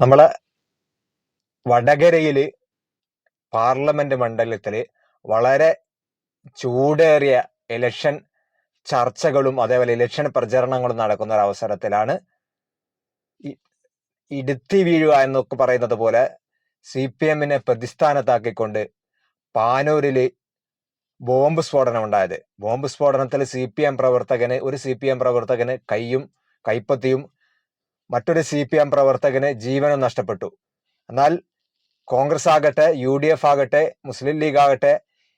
നമ്മളെ വടകരയിൽ പാർലമെന്റ് മണ്ഡലത്തിൽ വളരെ ചൂടേറിയ ഇലക്ഷൻ ചർച്ചകളും അതേപോലെ ഇലക്ഷൻ പ്രചരണങ്ങളും നടക്കുന്ന ഒരു അവസരത്തിലാണ് ഇടുത്തി വീഴുക എന്നൊക്കെ പറയുന്നത് പോലെ സി പി എമ്മിനെ പ്രതിസ്ഥാനത്താക്കിക്കൊണ്ട് പാനൂരിൽ ബോംബ് സ്ഫോടനം ഉണ്ടായത്. ബോംബ് സ്ഫോടനത്തിൽ സി പി എം പ്രവർത്തകന് ഒരു സി പി എം പ്രവർത്തകന് കൈയും കൈപ്പത്തിയും മറ്റൊരു സി പി എം പ്രവർത്തകന് ജീവനും നഷ്ടപ്പെട്ടു. എന്നാൽ കോൺഗ്രസ് ആകട്ടെ യു ഡി എഫ് ആകട്ടെ മുസ്ലിം ലീഗ് ആകട്ടെ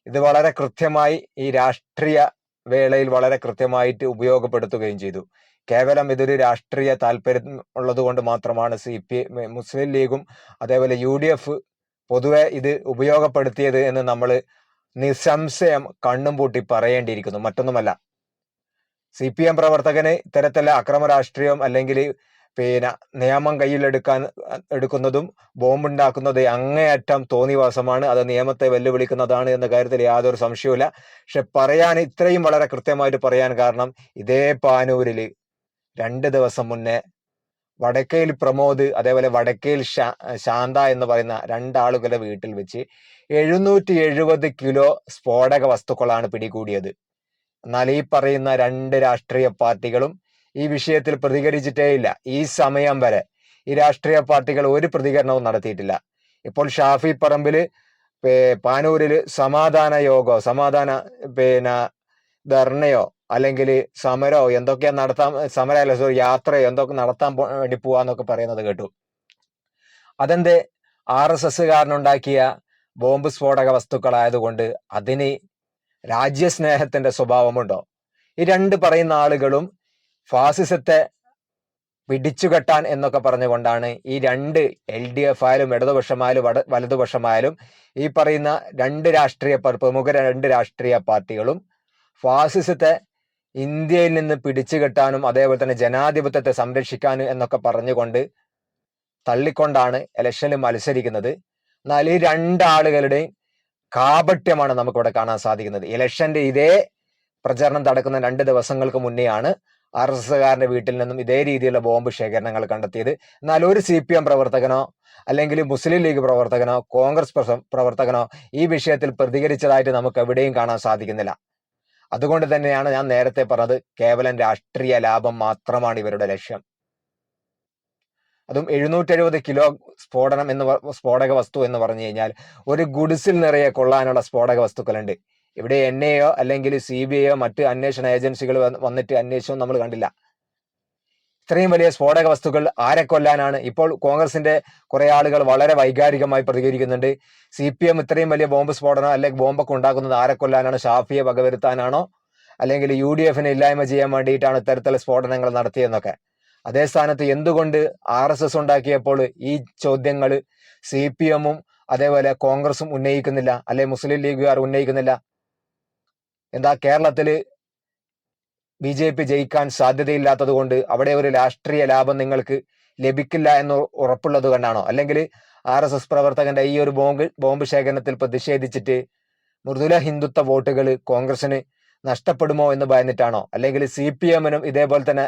ഇത് വളരെ കൃത്യമായി ഈ രാഷ്ട്രീയ വേളയിൽ വളരെ കൃത്യമായിട്ട് ഉപയോഗപ്പെടുത്തുകയും ചെയ്തു. കേവലം ഇതൊരു രാഷ്ട്രീയ താല്പര്യം ഉള്ളത് കൊണ്ട് മാത്രമാണ് സി പി മുസ്ലിം ലീഗും അതേപോലെ യു ഡി എഫ് പൊതുവെ ഇത് ഉപയോഗപ്പെടുത്തിയത് എന്ന് നമ്മൾ നിസ്സംശയം കണ്ണും പൂട്ടി പറയേണ്ടിയിരിക്കുന്നു. മറ്റൊന്നുമല്ല. സി പി എം പ്രവർത്തകന് ഇത്തരത്തിലുള്ള അക്രമ രാഷ്ട്രീയം അല്ലെങ്കിൽ പിന്നെ നിയമം കയ്യിലെടുക്കാൻ എടുക്കുന്നതും ബോംബുണ്ടാക്കുന്നത് അങ്ങേയറ്റം തോന്നിവാസമാണ്. അത് നിയമത്തെ വെല്ലുവിളിക്കുന്നതാണ് എന്ന കാര്യത്തിൽ യാതൊരു സംശയവുമില്ല. പക്ഷെ പറയാൻ ഇത്രയും വളരെ കൃത്യമായിട്ട് പറയാൻ കാരണം ഇതേ പാനൂരിൽ രണ്ട് ദിവസം മുന്നേ വടക്കേൽ പ്രമോദ് അതേപോലെ വടക്കേൽ ശാ- ശാന്ത എന്ന് പറയുന്ന രണ്ടാളുകളുടെ വീട്ടിൽ വെച്ച് എഴുന്നൂറ്റി എഴുപത് കിലോ സ്ഫോടക വസ്തുക്കളാണ് പിടികൂടിയത്. എന്നാൽ ഈ പറയുന്ന രണ്ട് രാഷ്ട്രീയ പാർട്ടികളും ഈ വിഷയത്തിൽ പ്രതികരിച്ചിട്ടേയില്ല ഈ സമയം വരെ ഈ രാഷ്ട്രീയ പാർട്ടികൾ ഒരു പ്രതികരണവും നടത്തിയിട്ടില്ല. ഇപ്പോൾ ഷാഫി പറമ്പിൽ പാനൂരിൽ സമാധാന യോഗോ സമാധാന പിന്നെ ധർണയോ അല്ലെങ്കിൽ സമരോ എന്തൊക്കെയാ നടത്താൻ സമരമല്ല സോറി യാത്രയോ എന്തൊക്കെ നടത്താൻ വേണ്ടി പോവാന്നൊക്കെ പറയുന്നത് കേട്ടു. അതെന്തേ? ആർ എസ് എസ്സുകാരനുണ്ടാക്കിയ ബോംബ് സ്ഫോടക വസ്തുക്കളായതുകൊണ്ട് അതിന് രാജ്യസ്നേഹത്തിന്റെ സ്വഭാവമുണ്ടോ? ഈ രണ്ട് പറയുന്ന ആളുകളും ഫാസിസത്തെ പിടിച്ചുകെട്ടാൻ എന്നൊക്കെ പറഞ്ഞുകൊണ്ടാണ് ഈ രണ്ട് എൽ ഡി എഫ് ആയാലും ഇടതുപക്ഷമായാലും വട വലതുപക്ഷമായാലും ഈ പറയുന്ന രണ്ട് രാഷ്ട്രീയ പ്രമുഖ രണ്ട് രാഷ്ട്രീയ പാർട്ടികളും ഫാസിസത്തെ ഇന്ത്യയിൽ നിന്ന് പിടിച്ചുകെട്ടാനും അതേപോലെ തന്നെ ജനാധിപത്യത്തെ സംരക്ഷിക്കാനും എന്നൊക്കെ പറഞ്ഞുകൊണ്ട് തള്ളിക്കൊണ്ടാണ് ഇലക്ഷനിൽ മത്സരിക്കുന്നത്. എന്നാൽ ഈ രണ്ടാളുകളുടെയും കാപട്യമാണ് നമുക്കിവിടെ കാണാൻ സാധിക്കുന്നത്. ഇലക്ഷന്റെ ഇതേ പ്രചരണം നടക്കുന്ന രണ്ട് ദിവസങ്ങൾക്ക് മുന്നെയാണ് ആർ എസ് വീട്ടിൽ നിന്നും ഇതേ രീതിയിലുള്ള ബോംബ് ശേഖരണങ്ങൾ കണ്ടെത്തിയത്. എന്നാൽ ഒരു സി പി എം പ്രവർത്തകനോ അല്ലെങ്കിൽ മുസ്ലിം ലീഗ് പ്രവർത്തകനോ കോൺഗ്രസ് പ്രവർത്തകനോ ഈ വിഷയത്തിൽ പ്രതികരിച്ചതായിട്ട് നമുക്ക് എവിടെയും കാണാൻ സാധിക്കുന്നില്ല. അതുകൊണ്ട് തന്നെയാണ് ഞാൻ നേരത്തെ പറഞ്ഞത് കേവലം രാഷ്ട്രീയ ലാഭം മാത്രമാണ് ഇവരുടെ ലക്ഷ്യം. അതും എഴുന്നൂറ്റി എഴുപത് കിലോ സ്ഫോടനം എന്ന് സ്ഫോടക വസ്തു എന്ന് പറഞ്ഞു കഴിഞ്ഞാൽ ഒരു ഗുഡ്സിൽ നിറയെ കൊള്ളാനുള്ള സ്ഫോടക വസ്തുക്കളുണ്ട് ഇവിടെ എൻ എയോ അല്ലെങ്കിൽ സി ബി ഐയോ മറ്റ് അന്വേഷണ ഏജൻസികൾ വന്നിട്ട് അന്വേഷണം നമ്മൾ കണ്ടില്ല. ഇത്രയും വലിയ സ്ഫോടക വസ്തുക്കൾ ആരെ കൊല്ലാനാണ്? ഇപ്പോൾ കോൺഗ്രസിന്റെ കുറെ ആളുകൾ വളരെ വൈകാരികമായി പ്രതികരിക്കുന്നുണ്ട്. സി പി എം ഇത്രയും വലിയ ബോംബ് സ്ഫോടനം അല്ലെങ്കിൽ ബോംബൊക്കെ ഉണ്ടാക്കുന്നത് ആരെ കൊല്ലാനാണ്? ഷാഫിയെ വകവരുത്താനാണോ? അല്ലെങ്കിൽ യു ഡി എഫിനെ ഇല്ലായ്മ ചെയ്യാൻ വേണ്ടിയിട്ടാണ് ഇത്തരത്തിലുള്ള സ്ഫോടനങ്ങൾ നടത്തിയതെന്നൊക്കെ. അതേ സ്ഥാനത്ത് എന്തുകൊണ്ട് ആർ എസ് എസ് ഉണ്ടാക്കിയപ്പോൾ ഈ ചോദ്യങ്ങൾ സി പി എമ്മും അതേപോലെ കോൺഗ്രസും ഉന്നയിക്കുന്നില്ല? അല്ലെ മുസ്ലിം ലീഗുകാർ ഉന്നയിക്കുന്നില്ല? എന്താ കേരളത്തിൽ ബി ജെ പി ജയിക്കാൻ സാധ്യതയില്ലാത്തത് കൊണ്ട് അവിടെ ഒരു രാഷ്ട്രീയ ലാഭം നിങ്ങൾക്ക് ലഭിക്കില്ല എന്ന് ഉറപ്പുള്ളത് കൊണ്ടാണോ? അല്ലെങ്കിൽ ആർ എസ് എസ് പ്രവർത്തകന്റെ ഈ ഒരു ബോംബ് ബോംബ് ശേഖരണത്തിൽ പ്രതിഷേധിച്ചിട്ട് മൃദുല ഹിന്ദുത്വ വോട്ടുകൾ കോൺഗ്രസിന് നഷ്ടപ്പെടുമോ എന്ന് ഭയന്നിട്ടാണോ? അല്ലെങ്കിൽ സി പി എമ്മിനും ഇതേപോലെ തന്നെ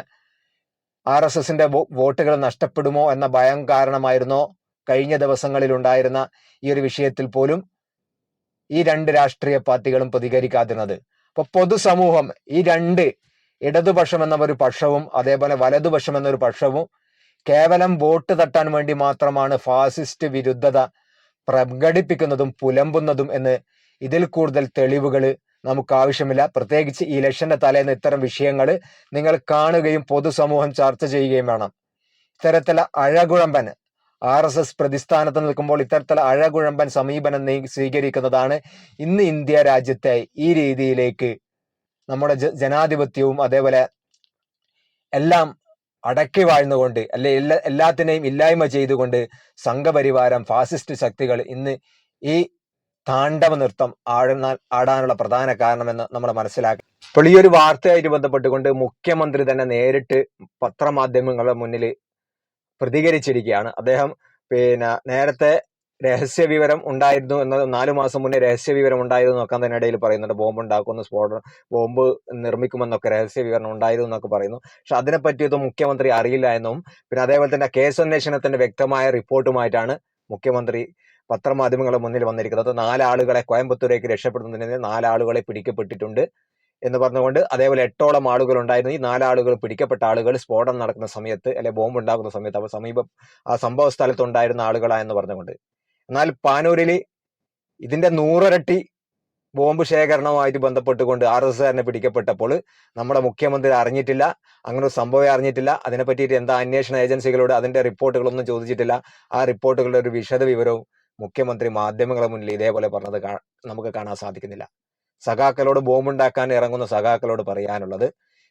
ആർ എസ് എസിന്റെ വോട്ടുകൾ നഷ്ടപ്പെടുമോ എന്ന ഭയം കാരണമായിരുന്നോ? കഴിഞ്ഞ ദിവസങ്ങളിൽ ഉണ്ടായിരുന്ന ഈ ഒരു വിഷയത്തിൽ പോലും ഈ രണ്ട് രാഷ്ട്രീയ പാർട്ടികളും പ്രതികരിക്കാതിരുന്നത്. അപ്പൊ പൊതുസമൂഹം ഈ രണ്ട് ഇടതുപക്ഷം എന്ന ഒരു പക്ഷവും അതേപോലെ വലതുപക്ഷം എന്നൊരു പക്ഷവും കേവലം വോട്ട് തട്ടാൻ വേണ്ടി മാത്രമാണ് ഫാസിസ്റ്റ് വിരുദ്ധത പ്രകടിപ്പിക്കുന്നതും പുലമ്പുന്നതും എന്ന് ഇതിൽ കൂടുതൽ തെളിവുകൾ നമുക്ക് ആവശ്യമില്ല പ്രത്യേകിച്ച് ഈ ഇലക്ഷന്റെ തലേന്ന് ഇത്തരം വിഷയങ്ങൾ നിങ്ങൾ കാണുകയും പൊതുസമൂഹം ചർച്ച ചെയ്യുകയും വേണം. ഇത്തരത്തിലെ അഴകുഴമ്പൻ ആർ എസ് എസ് പ്രതിസ്ഥാനത്ത് നിൽക്കുമ്പോൾ ഇത്തരത്തിൽ അഴകുഴമ്പൻ സമീപനം സ്വീകരിക്കുന്നതാണ് ഇന്ന് ഇന്ത്യ രാജ്യത്തെ ഈ രീതിയിലേക്ക് നമ്മുടെ ജനാധിപത്യവും അതേപോലെ എല്ലാം അടക്കി വാഴ്ന്നുകൊണ്ട് അല്ലെ എല്ലാ എല്ലാത്തിനെയും ഇല്ലായ്മ ചെയ്തുകൊണ്ട് സംഘപരിവാരം ഫാസിസ്റ്റ് ശക്തികൾ ഇന്ന് ഈ താണ്ഡവ നൃത്തം ആടുന്ന ആടാനുള്ള പ്രധാന കാരണമെന്ന് നമ്മൾ മനസ്സിലാക്കി. ഇപ്പോൾ ഈ ഒരു വാർത്തയായിട്ട് ബന്ധപ്പെട്ടുകൊണ്ട് മുഖ്യമന്ത്രി തന്നെ നേരിട്ട് പത്രമാധ്യമങ്ങളുടെ മുന്നിൽ പ്രതികരിച്ചിരിക്കുകയാണ്. അദ്ദേഹം പിന്നെ നേരത്തെ രഹസ്യ വിവരം ഉണ്ടായിരുന്നു എന്ന നാലു മാസം മുന്നേ രഹസ്യ വിവരം ഉണ്ടായിരുന്നു എന്നൊക്കെ അതിനിടയിൽ പറയുന്നുണ്ട്. ബോംബ് ഉണ്ടാക്കുന്നു സ്ഫോടനം ബോംബ് നിർമ്മിക്കുമെന്നൊക്കെ രഹസ്യ വിവരണം ഉണ്ടായിരുന്നു എന്നൊക്കെ പറയുന്നു. പക്ഷെ അതിനെപ്പറ്റിയൊന്നും മുഖ്യമന്ത്രി അറിയില്ല എന്നും പിന്നെ അതേപോലെ തന്നെ കേസ് അന്വേഷണത്തിന്റെ വ്യക്തമായ റിപ്പോർട്ടുമായിട്ടാണ് മുഖ്യമന്ത്രി പത്രമാധ്യമങ്ങളുടെ മുന്നിൽ വന്നിരിക്കുന്നത്. നാലാളുകളെ കോയമ്പത്തൂരേക്ക് രക്ഷപ്പെടുന്നതിന് നാലാളുകളെ പിടിക്കപ്പെട്ടിട്ടുണ്ട്. എന്ന് പറഞ്ഞുകൊണ്ട് അതേപോലെ എട്ടോളം ആളുകൾ ഉണ്ടായിരുന്നു. ഈ നാലാളുകൾ പിടിക്കപ്പെട്ട ആളുകൾ സ്ഫോടനം നടക്കുന്ന സമയത്ത് അല്ലെ ബോംബ് ഉണ്ടാകുന്ന സമയത്ത് അപ്പോൾ സമീപം ആ സംഭവ സ്ഥലത്ത് ഉണ്ടായിരുന്ന ആളുകളാ എന്ന് പറഞ്ഞുകൊണ്ട്. എന്നാൽ പാനൂരിൽ ഇതിന്റെ നൂറിരട്ടി ബോംബ് ശേഖരണവുമായിട്ട് ബന്ധപ്പെട്ടുകൊണ്ട് ആർ എസ് എസിനെ പിടിക്കപ്പെട്ടപ്പോൾ നമ്മുടെ മുഖ്യമന്ത്രി അറിഞ്ഞിട്ടില്ല. അങ്ങനെ ഒരു സംഭവം അറിഞ്ഞിട്ടില്ല. അതിനെ പറ്റിയിട്ട് എന്താ അന്വേഷണ ഏജൻസികളോട് അതിന്റെ റിപ്പോർട്ടുകളൊന്നും ചോദിച്ചിട്ടില്ല. ആ റിപ്പോർട്ടുകളുടെ ഒരു വിശദ വിവരവും മുഖ്യമന്ത്രി മാധ്യമങ്ങളുടെ മുന്നിൽ ഇതേപോലെ പറഞ്ഞത് നമുക്ക് കാണാൻ സാധിക്കുന്നില്ല. സഖാക്കളോട് ബോംബുണ്ടാക്കാൻ ഇറങ്ങുന്ന സഖാക്കളോട് പറയാനുള്ളത്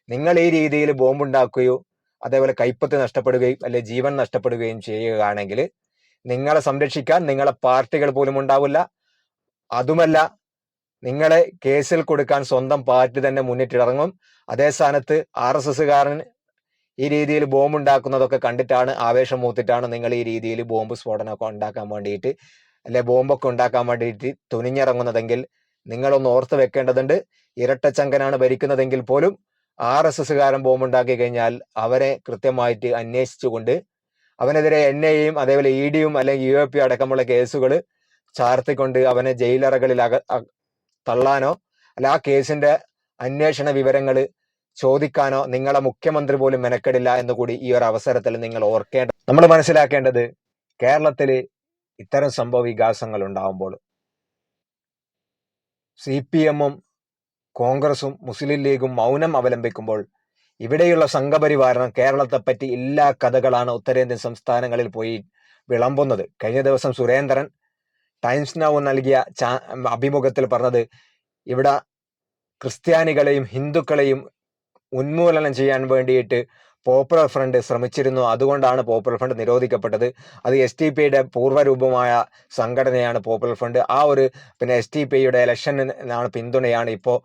നിങ്ങൾ ഈ രീതിയിൽ ബോംബുണ്ടാക്കുകയോ അതേപോലെ കൈപ്പത്ത് നഷ്ടപ്പെടുകയും അല്ലെ ജീവൻ നഷ്ടപ്പെടുകയും ചെയ്യുകയാണെങ്കിൽ നിങ്ങളെ സംരക്ഷിക്കാൻ നിങ്ങളെ പാർട്ടികൾ പോലും ഉണ്ടാവില്ല. അതുമല്ല നിങ്ങളെ കേസിൽ കൊടുക്കാൻ സ്വന്തം പാർട്ടി തന്നെ മുന്നിട്ടിറങ്ങും. അതേ സ്ഥാനത്ത് ആർ എസ് എസ്സുകാരൻ ഈ രീതിയിൽ ബോംബ് ഉണ്ടാക്കുന്നതൊക്കെ കണ്ടിട്ടാണ് ആവേശം മൂത്തിട്ടാണ് നിങ്ങൾ ഈ രീതിയിൽ ബോംബ് സ്ഫോടനമൊക്കെ ഉണ്ടാക്കാൻ വേണ്ടിയിട്ട് അല്ലെ ബോംബൊക്കെ ഉണ്ടാക്കാൻ വേണ്ടിയിട്ട് തുനിഞ്ഞിറങ്ങുന്നതെങ്കിൽ നിങ്ങളൊന്ന് ഓർത്ത് വെക്കേണ്ടതുണ്ട്. ഇരട്ടച്ചങ്കനാണ് ഭരിക്കുന്നതെങ്കിൽ പോലും ആർ എസ് എസ്സുകാരൻ ബോംബുണ്ടാക്കി കഴിഞ്ഞാൽ അവരെ കൃത്യമായിട്ട് അന്വേഷിച്ചുകൊണ്ട് അവനെതിരെ എൻ ഐയും അതേപോലെ ഇ ഡിയും അല്ലെങ്കിൽ യു എ പി അടക്കമുള്ള കേസുകൾ ചാർത്തിക്കൊണ്ട് അവനെ ജയിലറകളിൽ അക തള്ളാനോ അല്ല ആ കേസിന്റെ അന്വേഷണ വിവരങ്ങൾ ചോദിക്കാനോ നിങ്ങളെ മുഖ്യമന്ത്രി പോലും മെനക്കെടില്ല എന്ന് കൂടി ഈ ഒരു അവസരത്തിൽ നിങ്ങൾ ഓർക്കേണ്ട നമ്മൾ മനസ്സിലാക്കേണ്ടത് കേരളത്തിൽ ഇത്തരം സംഭവ വികാസങ്ങൾ ഉണ്ടാവുമ്പോൾ സി പി എമ്മും കോൺഗ്രസും മുസ്ലിം ലീഗും മൗനം അവലംബിക്കുമ്പോൾ ഇവിടെയുള്ള സംഘപരിവാരണം കേരളത്തെ പറ്റി എല്ലാ കഥകളാണ് ഉത്തരേന്ത്യൻ സംസ്ഥാനങ്ങളിൽ പോയി വിളമ്പുന്നത്. കഴിഞ്ഞ ദിവസം സുരേന്ദ്രൻ ടൈംസ് നൗ നൽകിയ അഭിമുഖത്തിൽ പറഞ്ഞത് ഇവിടെ ക്രിസ്ത്യാനികളെയും ഹിന്ദുക്കളെയും ഉന്മൂലനം ചെയ്യാൻ വേണ്ടിയിട്ട് പോപ്പുലർ ഫ്രണ്ട് ശ്രമിച്ചിരുന്നു. അതുകൊണ്ടാണ് പോപ്പുലർ ഫ്രണ്ട് നിരോധിക്കപ്പെട്ടത്. അത് എസ് ടി പിയുടെ പൂർവരൂപമായ സംഘടനയാണ് പോപ്പുലർ ഫ്രണ്ട്. ആ ഒരു പിന്നെ എസ് ടി പിയുടെ ഇലക്ഷനാണ് പിന്തുണയാണ് ഇപ്പോൾ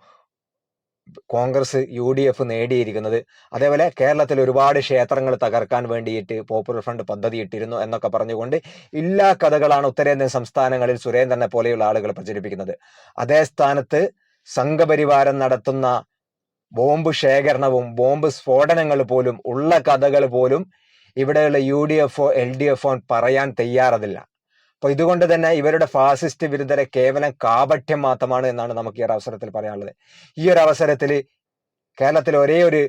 കോൺഗ്രസ് യു ഡി എഫ് നേടിയിരിക്കുന്നത്. അതേപോലെ കേരളത്തിൽ ഒരുപാട് ക്ഷേത്രങ്ങൾ തകർക്കാൻ വേണ്ടിയിട്ട് പോപ്പുലർ ഫ്രണ്ട് പദ്ധതി ഇട്ടിരുന്നു എന്നൊക്കെ പറഞ്ഞുകൊണ്ട് എല്ലാ കഥകളാണ് ഉത്തരേന്ത്യൻ സംസ്ഥാനങ്ങളിൽ സുരേന്ദ്രനെ പോലെയുള്ള ആളുകൾ പ്രചരിപ്പിക്കുന്നത്. അതേ സ്ഥാനത്ത് സംഘപരിവാരം നടത്തുന്ന ബോംബ് ശേഖരണവും ബോംബ് സ്ഫോടനങ്ങൾ പോലും ഉള്ള കഥകൾ പോലും ഇവിടെയുള്ള യു ഡി എഫോ എൽ ഡി എഫോ പറയാൻ തയ്യാറതില്ല. അപ്പൊ ഇതുകൊണ്ട് തന്നെ ഇവരുടെ ഫാസിസ്റ്റ് വിരുദ്ധരെ കേവലം കാപഠ്യം മാത്രമാണ് എന്നാണ് നമുക്ക് ഈ ഒരു അവസരത്തിൽ പറയാനുള്ളത്. ഈ ഒരു അവസരത്തിൽ കേരളത്തിൽ ഒരേ ഒരു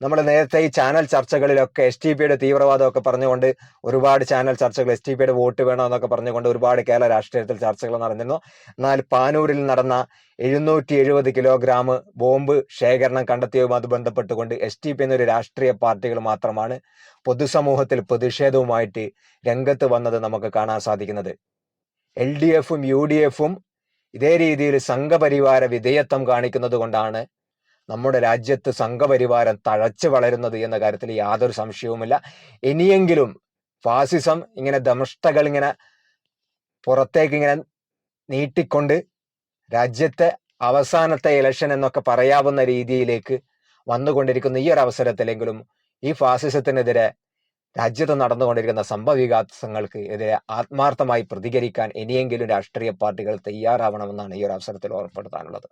നമ്മൾ നേരത്തെ ഈ ചാനൽ ചർച്ചകളിലൊക്കെ എസ് ടി പിയുടെ തീവ്രവാദമൊക്കെ പറഞ്ഞുകൊണ്ട് ഒരുപാട് ചാനൽ ചർച്ചകൾ എസ് ടി പിയുടെ വോട്ട് വേണമെന്നൊക്കെ പറഞ്ഞുകൊണ്ട് ഒരുപാട് കേരള രാഷ്ട്രീയത്തിൽ ചർച്ചകൾ നടന്നിരുന്നു. എന്നാൽ പാനൂരിൽ നടന്ന എഴുന്നൂറ്റി എഴുപത് കിലോഗ്രാം ബോംബ് ശേഖരണം കണ്ടെത്തിയതുമായി ബന്ധപ്പെട്ടുകൊണ്ട് എസ് ടി പി എന്നൊരു രാഷ്ട്രീയ പാർട്ടികൾ മാത്രമാണ് പൊതുസമൂഹത്തിൽ പ്രതിഷേധവുമായിട്ട് രംഗത്ത് വന്നത് നമുക്ക് കാണാൻ സാധിക്കുന്നത്. എൽ ഡി എഫും യു ഡി എഫും ഇതേ രീതിയിൽ സംഘപരിവാര വിധേയത്വം കാണിക്കുന്നത് കൊണ്ടാണ് നമ്മുടെ രാജ്യത്ത് സംഘപരിവാരം തഴച്ചു വളരുന്നത് എന്ന കാര്യത്തിൽ യാതൊരു സംശയവുമില്ല. ഇനിയെങ്കിലും ഫാസിസം ഇങ്ങനെ ദംഷ്ടകൾ ഇങ്ങനെ പുറത്തേക്ക് ഇങ്ങനെ നീട്ടിക്കൊണ്ട് രാജ്യത്തെ അവസാനത്തെ ഇലക്ഷൻ എന്നൊക്കെ പറയാവുന്ന രീതിയിലേക്ക് വന്നുകൊണ്ടിരിക്കുന്ന ഈ ഒരു അവസരത്തിലെങ്കിലും ഈ ഫാസിസത്തിനെതിരെ രാജ്യത്ത് നടന്നുകൊണ്ടിരിക്കുന്ന സംഭവവികാസങ്ങൾക്ക് എതിരെ ആത്മാർത്ഥമായി പ്രതികരിക്കാൻ ഇനിയെങ്കിലും രാഷ്ട്രീയ പാർട്ടികൾ തയ്യാറാവണമെന്നാണ് ഈ ഒരു അവസരത്തിൽ ഓർപ്പെടുത്താനുള്ളത്